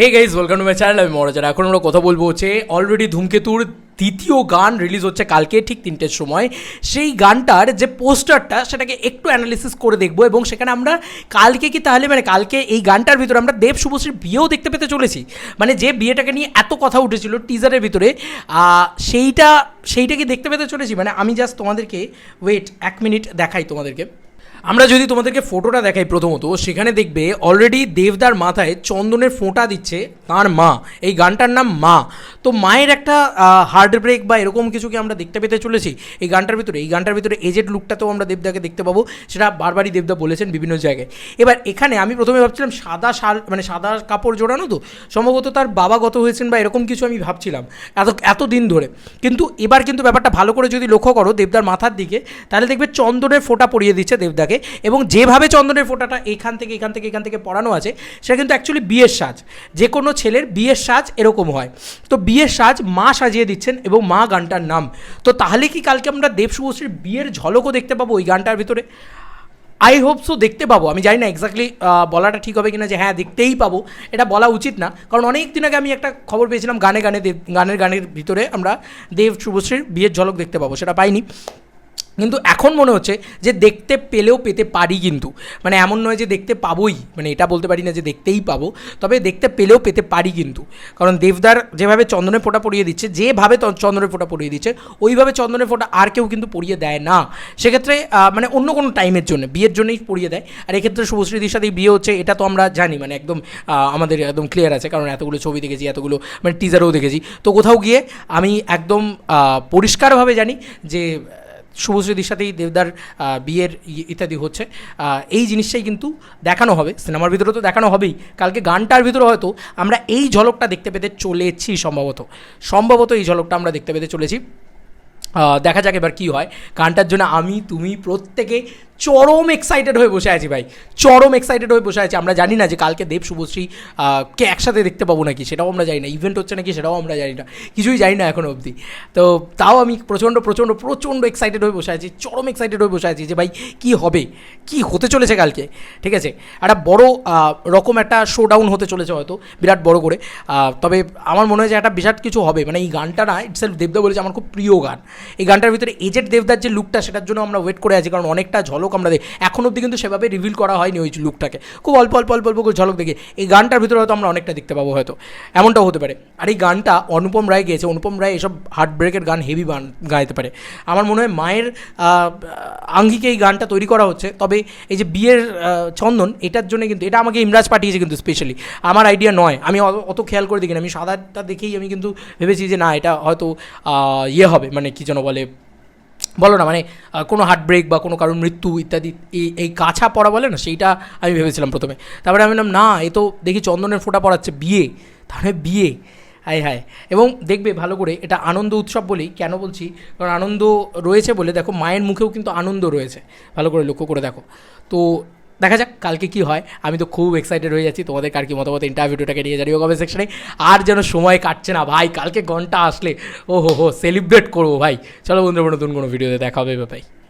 Hey guys welcome to my channel আমি মরাজার এখন আমরা কথা বলব হচ্ছে অলরেডি ধূমকেতুর দ্বিতীয় গান রিলিজ হচ্ছে কালকে, ঠিক তিনটের সময়। সেই গানটার যে পোস্টারটা, সেটাকে একটু অ্যানালিসিস করে দেখব এবং সেখানে আমরা কালকে কি তাহলে মানে কালকে এই গানটার ভিতরে আমরা দেব শুভশ্রীর বিয়েও দেখতে পেতে চলেছি। মানে যে বিয়েটাকে নিয়ে এত কথা উঠেছিল টিজারের ভিতরে সেইটা সেইটা কি দেখতে পেতে চলেছি? মানে আমি জাস্ট তোমাদেরকে ওয়েট এক মিনিট দেখাই তোমাদেরকে। আমরা যদি তোমাদেরকে ফটোটা দেখাই প্রথমত, সেখানে দেখবে অলরেডি দেবদার মাথায় চন্দনের ফোঁটা দিচ্ছে তার মা। এই গানটার নাম মা। তো মায়ের একটা হার্ট ব্রেক বা এরকম কিছু কি আমরা দেখতে পেতে চলেছি এই গানটার ভিতরে। এই গানটার ভিতরে এজেড লুকটাতেও আমরা দেবদাকে দেখতে পাবো, সেটা বারবারই দেবদা বলেছেন বিভিন্ন জায়গায়। এবার এখানে আমি প্রথমে ভাবছিলাম সাদা শাল মানে সাদা কাপড় জোড়ানো তো, সম্ভবত তার বাবা গত হয়েছেন বা এরকম কিছু আমি ভাবছিলাম এত এত দিন ধরে। কিন্তু এবার কিন্তু ব্যাপারটা ভালো করে যদি লক্ষ্য করো, দেবদার মাথার দিকে, তাহলে দেখবে চন্দনের ফোঁটা পরিয়ে দিচ্ছে দেবদাকে। এবং যেভাবে চন্দনের ফোঁটাটা এখান থেকে এখান থেকে এখান থেকে পড়ানো আছে, সেটা কিন্তু অ্যাকচুয়ালি বিয়ের সাজ। যে কোনো ছেলের বিয়ের সাজ এরকম হয়। তো বিয়ের সাজ মা সাজিয়ে দিচ্ছেন এবং মা গানটার নাম। তো তাহলে কি কালকে আমরা দেব শুভশ্রীর বিয়ের ঝলকও দেখতে পাবো ওই গানটার ভিতরে? আই হোপ সো দেখতে পাবো। আমি জানি না এক্স্যাক্টলি বলাটা ঠিক হবে কিনা যে হ্যাঁ দেখতেই পাবো। এটা বলা উচিত না। কারণ অনেক দিন আগে আমি একটা খবর পেয়েছিলাম গানে গানে গানের গানের ভিতরে আমরা দেব শুভশ্রীর বিয়ের ঝলক দেখতে পাবো। সেটা পাইনি। কিন্তু এখন মনে হচ্ছে যে দেখতে পেলেও পেতে পারি কিন্তু। মানে এমন নয় যে দেখতে পাবোই মানে এটা বলতে পারি না যে দেখতেই পাবো, তবে দেখতে পেলেও পেতে পারি কিন্তু। কারণ দেবদার যেভাবে চন্দনের ফোঁটা পরিয়ে দিচ্ছে, যেভাবে চন্দনের ফোঁটা পরিয়ে দিচ্ছে, ওইভাবে চন্দনের ফোঁটা আর কেউ কিন্তু পরিয়ে দেয় না। সেক্ষেত্রে মানে অন্য কোনো টাইমের জন্য, বিয়ের জন্যই পরিয়ে দেয়। আর এক্ষেত্রে শুভশ্রীদির সাথে বিয়ে হচ্ছে, এটা তো আমরা জানি মানে একদম আমাদের একদম ক্লিয়ার আছে, কারণ এতগুলো ছবি দেখেছি, এতগুলো মানে টিজারও দেখেছি। তো কোথাও গিয়ে আমি একদম পরিষ্কারভাবে জানি যে শুভশ্রীদির সাথেই দেবদার বিয়ের ইত্যাদি হচ্ছে। এই জিনিসটাই কিন্তু দেখানো হবে, সিনেমার ভিতরে তো দেখানো হবেই। কালকে গানটার ভিতরে হয়তো আমরা এই ঝলকটা দেখতে পেতে চলেছি সম্ভবত। সম্ভবত এই ঝলকটা আমরা দেখতে পেতে চলেছি। দেখা যাক এবার কী হয়। গানটার জন্য আমি, তুমি প্রত্যেকে চরম এক্সাইটেড হয়ে বসে আছি ভাই। চরম এক্সাইটেড হয়ে বসে আছি। আমরা জানি না যে কালকে দেব, শুভশ্রী কে একসাথে দেখতে পাবো নাকি, সেটাও আমরা জানি না। ইভেন্ট হচ্ছে নাকি, সেটাও আমরা জানি না। কিছুই জানি না এখনও অবধি। তো তাও আমি প্রচণ্ড প্রচণ্ড প্রচণ্ড এক্সাইটেড হয়ে বসে আছি, চরম এক্সাইটেড হয়ে বসে আছি যে ভাই, কী হবে? কি হতে চলেছে কালকে? ঠিক আছে? একটা বড় রকম একটা শো ডাউন হতে চলেছে হয়তো, বিরাট বড় করে। তবে আমার মনে হয় যে একটা বিরাট কিছু হবে। মানে এই গানটা না ইটসেলফ দেবদা বলেছে, আমার খুব প্রিয় গান। এই গানটার ভিতরে এজেড দেবদার যে লুকটা সেটার জন্য আমরা ওয়েট করে আছি, কারণ অনেকটা ঝলক আমরা দেখি। এখন অবধি কিন্তু সেভাবে রিভিল করা হয়নি ওই লুকটাকে খুব অল্প অল্প অল্প অল্প করে ঝলক দেখি। এই গানটার ভিতরে হয়তো আমরা অনেকটা দেখতে পাবো হয়তো। এমনটাও হতে পারে। আর এই গানটা অনুপম রায় গেয়েছে। অনুপম রায় এসব হার্ট ব্রেকের গান হেভি গান গাইতে পারে। আমার মনে হয় মায়ের আঙ্গিকে এই গানটা তৈরি করা হচ্ছে। তবে এই যে বিয়ের চন্দন, এটার জন্য কিন্তু এটা আমাকে ইমরাজ পাঠিয়েছে কিন্তু স্পেশালি আমার আইডিয়া নয়। আমি অত- অত খেয়াল করে দেখি না আমি সাদাটা দেখেই আমি কিন্তু ভেবেছি যে না, এটা হয়তো ইয়ে হবে। মানে কী যেন বলে বলো না মানে কোনো হার্ট ব্রেক বা কোনো কারোর মৃত্যু ইত্যাদি, এই এই কাছা পড়া বলে না, সেইটা আমি ভেবেছিলাম প্রথমে। তারপরে আমি বললাম না, এ তো দেখি চন্দনের ফোঁটা পড়াচ্ছে, বিয়ে। তাহলে বিয়ে। হায় হায়। এবং দেখবে, ভালো করে, এটা আনন্দ উৎসব বলেই কেন বলছি, কারণ আনন্দ রয়েছে বলে, দেখো, মায়ের মুখেও কিন্তু আনন্দ রয়েছে। ভালো করে লক্ষ্য করে দেখো। তো দেখা যাক কালকে কি হয়। আমি তো খুব এক্সাইটেড হয়ে যাচ্ছি। তোমাদের কার কি মতামত? ইন্টারভিউটাকে নিয়ে জানিও কমেন্ট সেকশনে আর যেন সময় কাটছে না। ভাই, কালকে ঘণ্টা আসলে ও হো হো সেলিব্রেট করব ভাই। চলো বন্ধুরা, নতুন কোনো ভিডিওতে দেখাবে ভাই